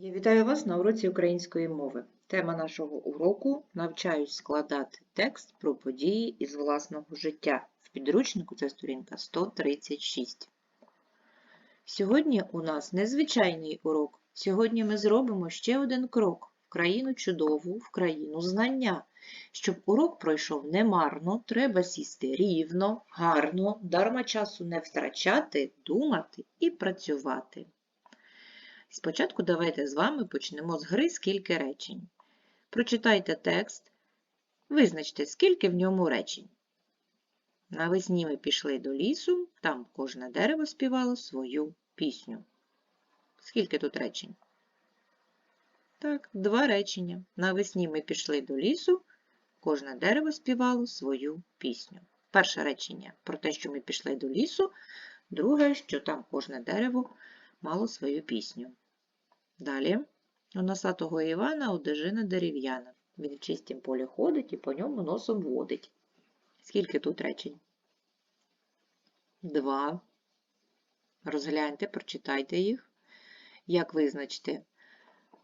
Я вітаю вас на уроці української мови. Тема нашого уроку навчаюсь складати текст про події із власного життя. В підручнику це сторінка 136. Сьогодні у нас незвичайний урок. Сьогодні ми зробимо ще один крок в країну чудову, в країну знання. Щоб урок пройшов немарно, треба сісти рівно, гарно, дарма часу не втрачати, думати і працювати. Спочатку давайте з вами почнемо з гри «Скільки речень». Прочитайте текст, визначте, скільки в ньому речень. Навесні ми пішли до лісу, там кожне дерево співало свою пісню. Скільки тут речень? Так, два речення. Навесні ми пішли до лісу, кожне дерево співало свою пісню. Перше речення про те, що ми пішли до лісу, друге, що там кожне дерево мало свою пісню. Далі у носатого Івана одежина дерев'яна. Він в чистім полі ходить і по ньому носом водить. Скільки тут речень? Два. Розгляньте, прочитайте їх. Як визначити?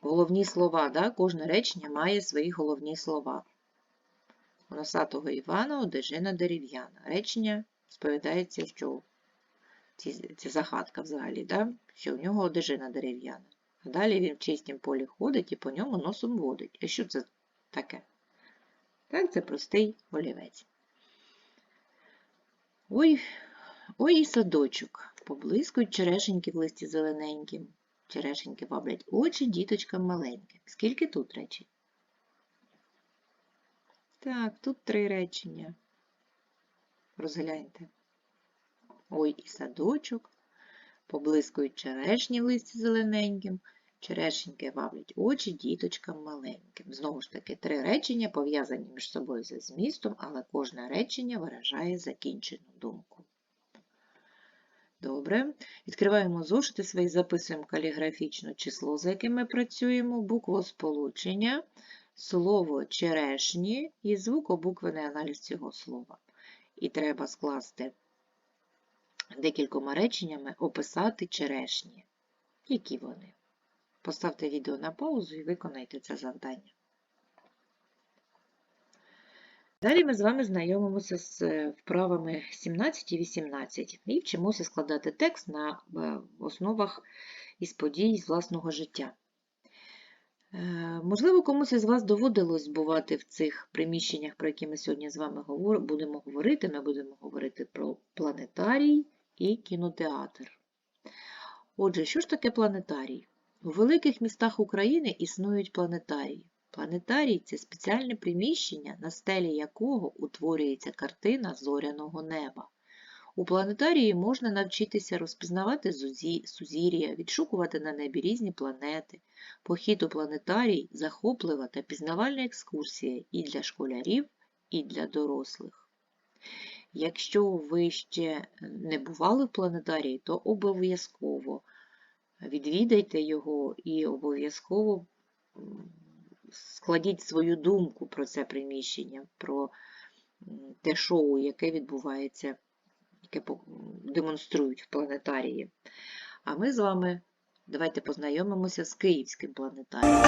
Головні слова, да? кожне речення має свої головні слова. У носатого Івана одежина дерев'яна. Речення сповідається, що ці- це загадка взагалі, да? що в нього одежина дерев'яна. А далі він в чистім полі ходить і по ньому носом водить. А що це таке? Так, це простий олівець. Ой, ой і садочок. Поблискують черешеньки в листі зелененьким. Черешеньки ваблять очі діточкам маленьким. Скільки тут речень? Так, тут три речення. Розгляньте. Ой і садочок, поблискують черешні листі зелененьким, черешеньки ваблять очі діточкам маленьким. Знову ж таки, три речення пов'язані між собою за змістом, але кожне речення виражає закінчену думку. Добре. Відкриваємо зошити свої, записуємо каліграфічне число, за яким ми працюємо, буквосполучення, слово черешні і звукобуквений аналіз цього слова. І треба скласти декількома реченнями описати черешні. Які вони? Поставте відео на паузу і виконайте це завдання. Далі ми з вами знайомимося з е, вправами 17 і 18 і вчимося складати текст на е, основах із подій з власного життя. Е, Можливо, комусь із вас доводилось бувати в цих приміщеннях, про які ми сьогодні з вами будемо говорити. Ми будемо говорити про планетарій і кінотеатр. Отже, що ж таке планетарій? У великих містах України існують планетарії. Планетарій це спеціальне приміщення, на стелі якого утворюється картина зоряного неба. У планетарії можна навчитися розпізнавати зузі- сузір'я, відшукувати на небі різні планети. Похід у планетарій захоплива та пізнавальна екскурсія і для школярів, і для дорослих. Якщо ви ще не бували в планетарії, то обов'язково відвідайте його і обов'язково складіть свою думку про це приміщення, про те шоу, яке відбувається, яке демонструють в планетарії. А ми з вами давайте познайомимося з Київським планетарієм.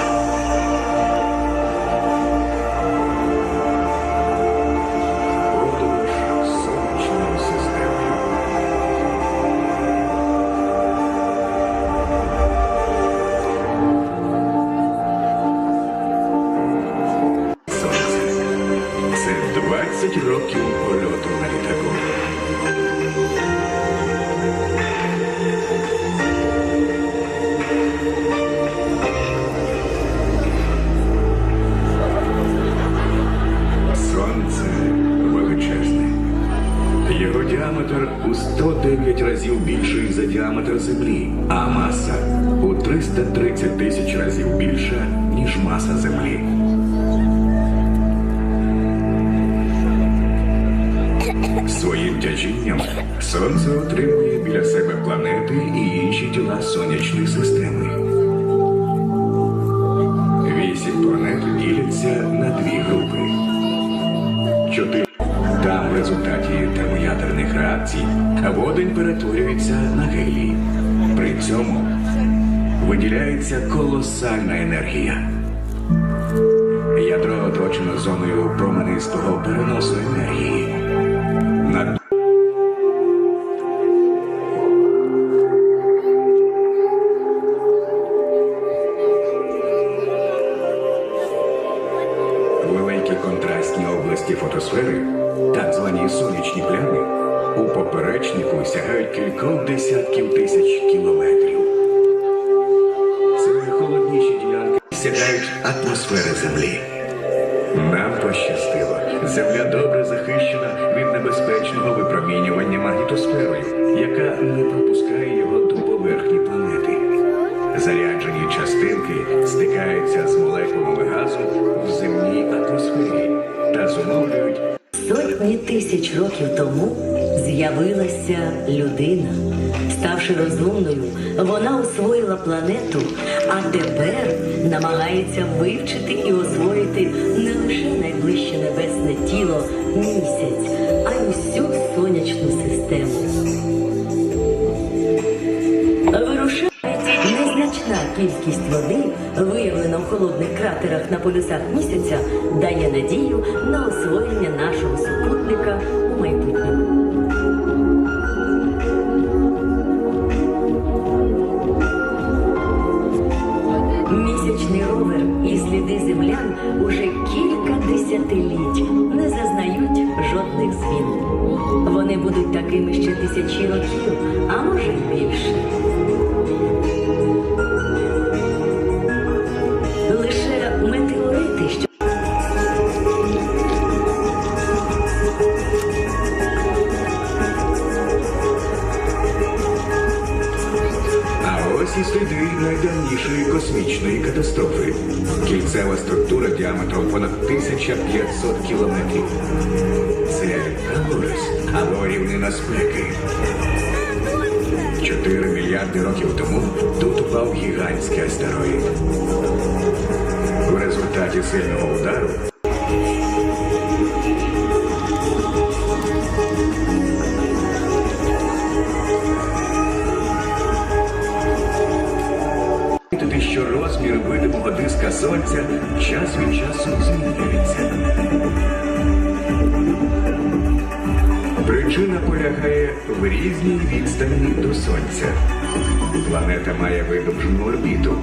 Сонце отримує біля себе планети і інші тіла сонячної системи. Вісім планет діляться на дві групи. Чотири. Там в результаті термоядерних реакцій водень перетворюється на гелій. При цьому виділяється колосальна енергія. Ядро оточено зоною променистого переносу енергії. Області фотосфери, так звані сонячні плями, у поперечнику сягають кількох десятків тисяч кілометрів. Це найхолодніші ділянки сягають атмосфери Землі. Нам пощастило. Земля добре захищена від небезпечного випромінювання магнітосферою, Сотні тисяч років тому з'явилася людина. Ставши розумною, вона освоїла планету, а тепер намагається вивчити і освоїти не лише найближче небесне тіло місяць, а й усю сонячну систему. Кількість води, виявлена в холодних кратерах на полюсах місяця, дає надію на освоєння нашого супутника у майбутньому. Місячний ровер і сліди землян уже кілька десятиліть не зазнають жодних змін. Вони будуть такими ще тисячі років, а може й більше. Найдавнішої космічної катастрофи. Кільцева структура діаметром понад 1500 кілометрів. Це Аурес або рівнина спеки. Чотири мільярди років тому тут упав гігантський астероїд. В результаті сильного удару сонця час від часу змінюється. Причина полягає в різній відстані до сонця. Планета має видовжену орбіту,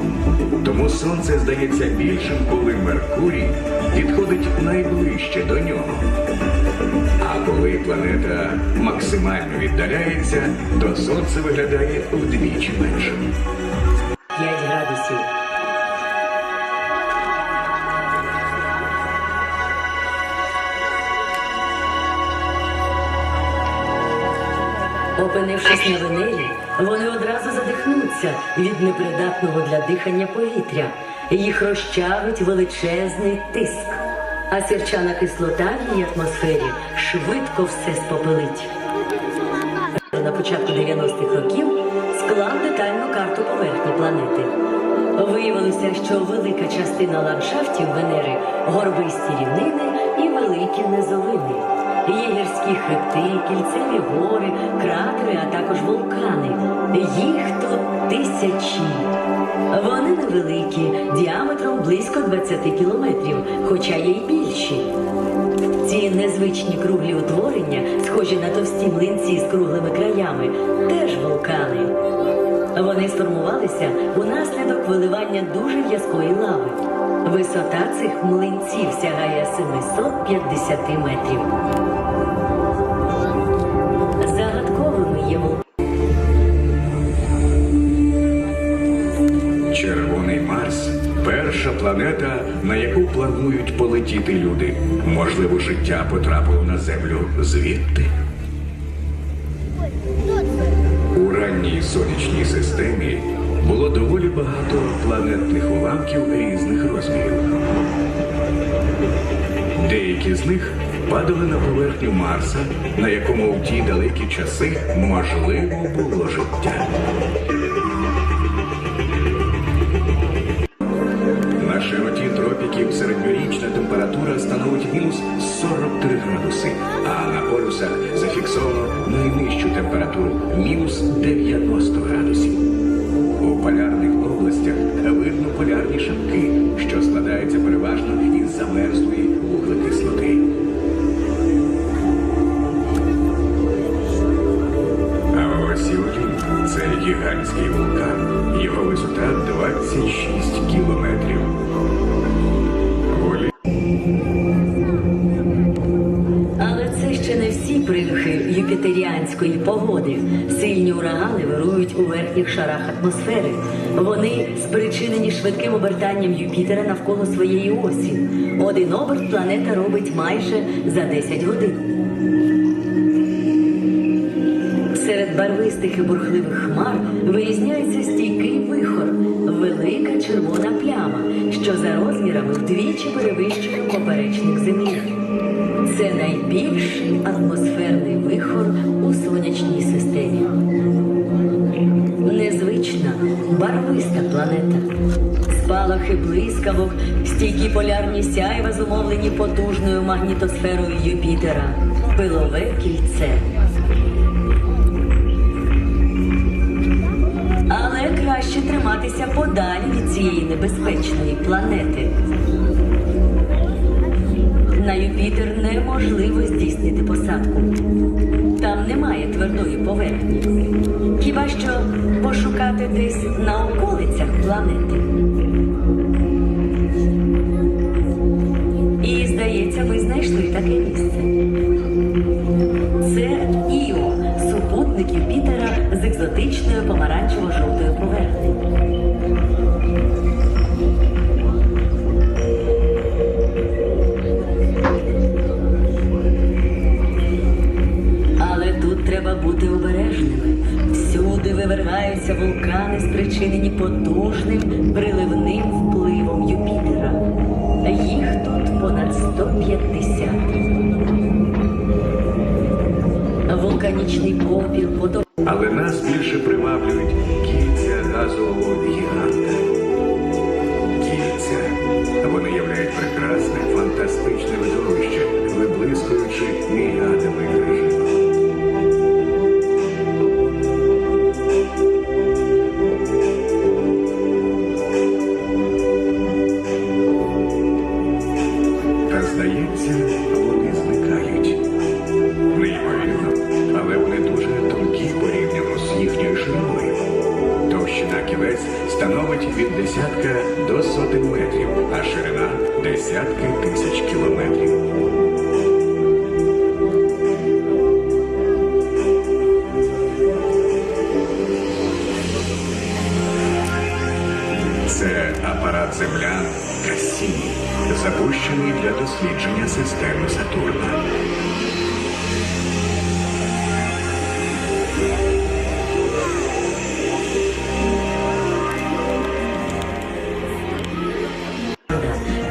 тому сонце здається більшим, коли Меркурій підходить найближче до нього. А коли планета максимально віддаляється, то сонце виглядає вдвічі меншим. 5 градусів. Опинившись на Венері, вони одразу задихнуться від непридатного для дихання повітря. Їх розчавить величезний тиск, а сірчана кислота в її атмосфері швидко все спопелить. На початку 90-х років склав детальну карту поверхні планети. Виявилося, що велика частина ландшафтів Венери горбисті рівнини і великі низовини. Є гірські хребти, кільцеві гори, кратери, а також вулкани. Їх тут тисячі. Вони невеликі, діаметром близько 20 кілометрів, хоча є й більші. Ці незвичні круглі утворення, схожі на товсті млинці з круглими краями, теж вулкани. Вони сформувалися унаслідок виливання дуже в'язкої лави. Висота цих млинців сягає 750 метрів. Загадковими є. Червоний Марс перша планета, на яку планують полетіти люди. Можливо, життя потрапило на землю звідти. У ранній сонячній системі було доволі багато планетних уламків різних розмірів. Деякі з них падали на поверхню Марса, на якому в ті далекі часи можливо було життя. На широті тропіків середньорічна температура становить мінус 43 градуси, а на полюсах зафіксовано найнижчу температуру мінус 90 градусів. Полярних областях видно полярні шапки, що складаються переважно із замерзлої вуглекислоти. А ось і це гігантський вулкан. Його висота 26 кілометрів. Юпітеріанської погоди. Сильні урагани вирують у верхніх шарах атмосфери. Вони спричинені швидким обертанням Юпітера навколо своєї осі. Один оберт планета робить майже за 10 годин. Серед барвистих і бурхливих хмар вирізняється стійкий вихор, велика червона пляма, що за розмірами вдвічі перевищує поперечник Землі. Це найбільший атмосферний вихор у сонячній системі. Незвична, барвиста планета. Спалахи блискавок, стійкі полярні сяйва, зумовлені потужною магнітосферою Юпітера, пилове кільце. Але краще триматися подалі від цієї небезпечної планети. На Юпітер неможливо здійснити посадку. Там немає твердої поверхні. Хіба що пошукати десь на околицях планети. І, здається, ми знайшли таке місце. Це Іо, супутник Юпітера з екзотичною помаранчево-жовтою поверхнею. Запущений для дослідження системи Сатурна.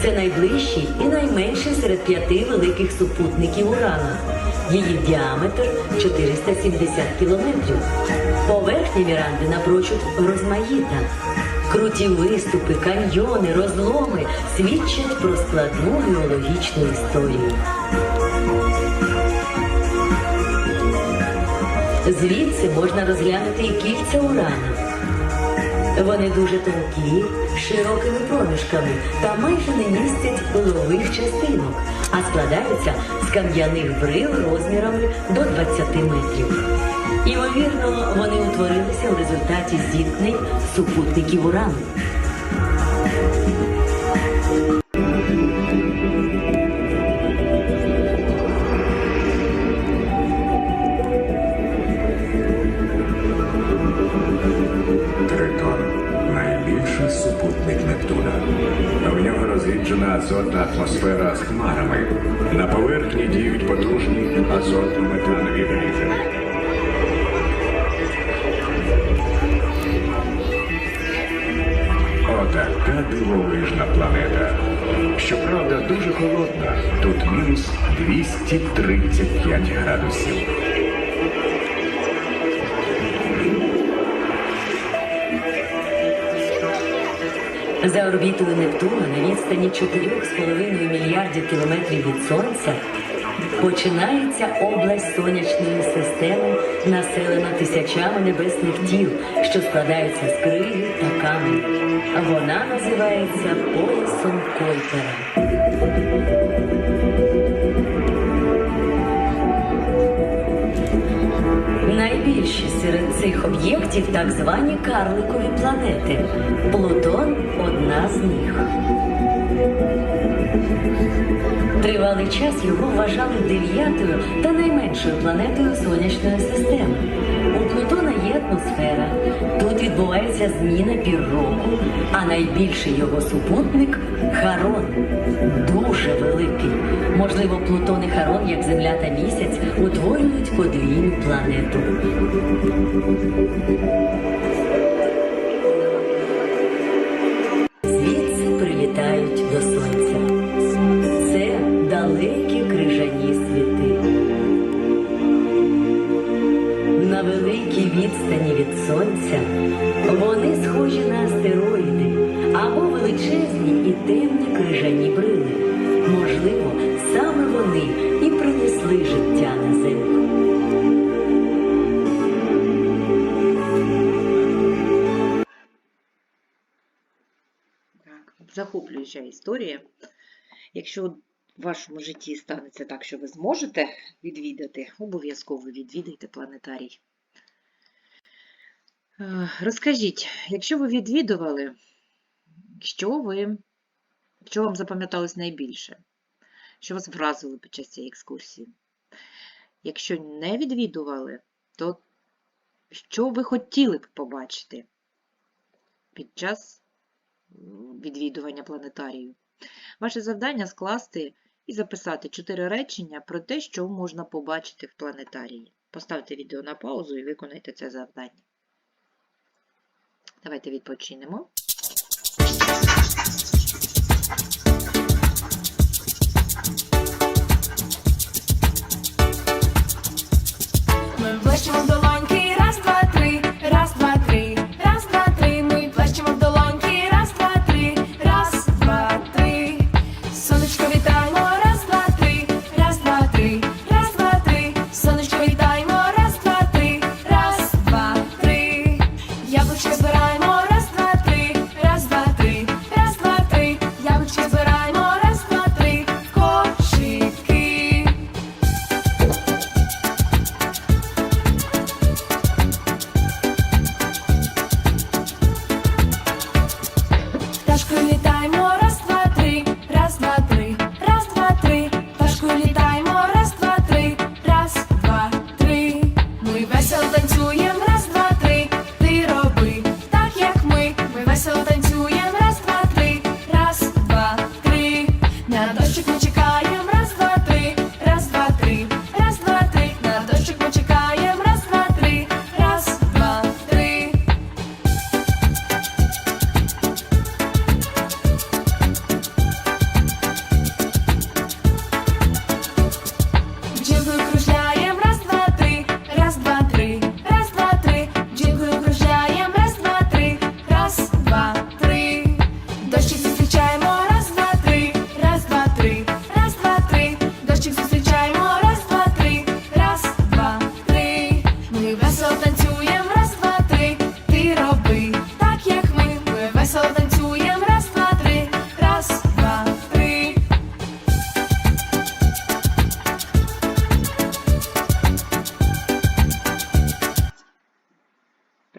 Це найближчий і найменший серед п'яти великих супутників Урана. Її діаметр 470 кілометрів. Поверхня Міранди напрочуд розмаїта. Круті виступи, каньйони, розломи свідчать про складну геологічну історію. Звідси можна розглянути і кільця Урана. Вони дуже тонкі, широкими проміжками та майже не містять голових частинок, а складаються з кам'яних брил розмірами до 20 метрів. Ймовірно, вони утворилися в результаті зіткнень супутників Урану. Розріджена азотна атмосфера з хмарами. На поверхні діють потужні азотно-метанові гризини. Отака дивовижна планета. Щоправда, дуже холодна. Тут мінус 235 градусів. За орбітою Нептуна на відстані 4,5 мільярдів кілометрів від Сонця починається область сонячної системи, населена тисячами небесних тіл, що складаються з криги та камень. Вона називається поясом Койпера. Найбільші серед цих об'єктів так звані карликові планети. Плутон одна з них. Тривалий час його вважали дев'ятою та найменшою планетою сонячної системи. У Плутона є атмосфера. Тут відбувається зміна пір року, а найбільший його супутник Харон. Дуже великий. Можливо, Плутон і Харон, як Земля та місяць, утворюють подвійну планету. Історія. Якщо в вашому житті станеться так, що ви зможете відвідати, обов'язково відвідайте планетарій. Е, Розкажіть, якщо ви відвідували, що ви, що вам запам'яталось найбільше? Що вас вразило під час цієї екскурсії? Якщо не відвідували, то що ви хотіли б побачити під час відвідування планетарію? Ваше завдання скласти і записати чотири речення про те, що можна побачити в планетарії. Поставте відео на паузу і виконайте це завдання. Давайте відпочинемо.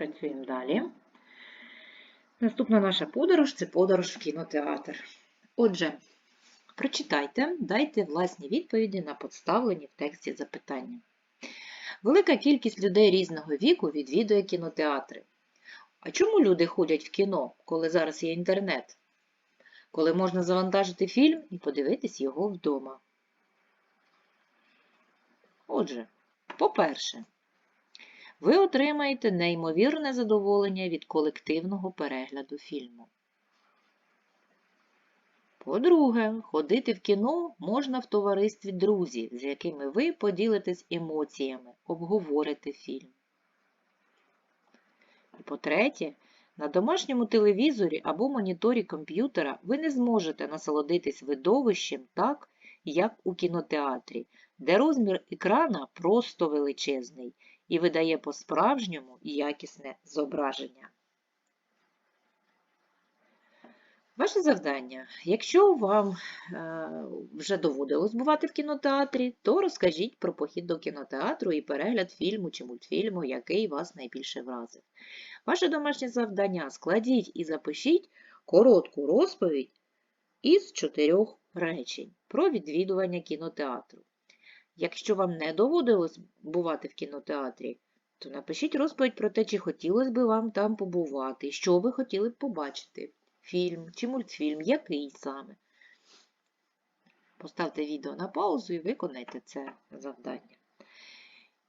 Працюємо далі. Наступна наша подорож це подорож в кінотеатр. Отже, прочитайте, дайте власні відповіді на поставлені в тексті запитання. Велика кількість людей різного віку відвідує кінотеатри. А чому люди ходять в кіно, коли зараз є інтернет? Коли можна завантажити фільм і подивитись його вдома? Отже, по-перше, ви отримаєте неймовірне задоволення від колективного перегляду фільму. По-друге, ходити в кіно можна в товаристві друзів, з якими ви поділитесь емоціями, обговорите фільм. І по-третє, на домашньому телевізорі або моніторі комп'ютера ви не зможете насолодитись видовищем так, як у кінотеатрі, де розмір екрана просто величезний і видає по-справжньому якісне зображення. Ваше завдання. Якщо вам е, вже доводилось бувати в кінотеатрі, то розкажіть про похід до кінотеатру і перегляд фільму чи мультфільму, який вас найбільше вразив. Ваше домашнє завдання складіть і запишіть коротку розповідь із чотирьох речень про відвідування кінотеатру. Якщо вам не доводилось бувати в кінотеатрі, то напишіть розповідь про те, чи хотілося б вам там побувати, що ви хотіли б побачити. Фільм чи мультфільм, який саме. Поставте відео на паузу і виконайте це завдання.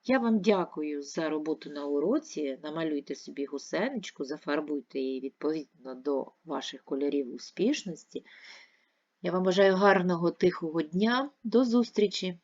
Я вам дякую за роботу на уроці. Намалюйте собі гусеничку, зафарбуйте її відповідно до ваших кольорів успішності. Я вам бажаю гарного тихого дня. До зустрічі!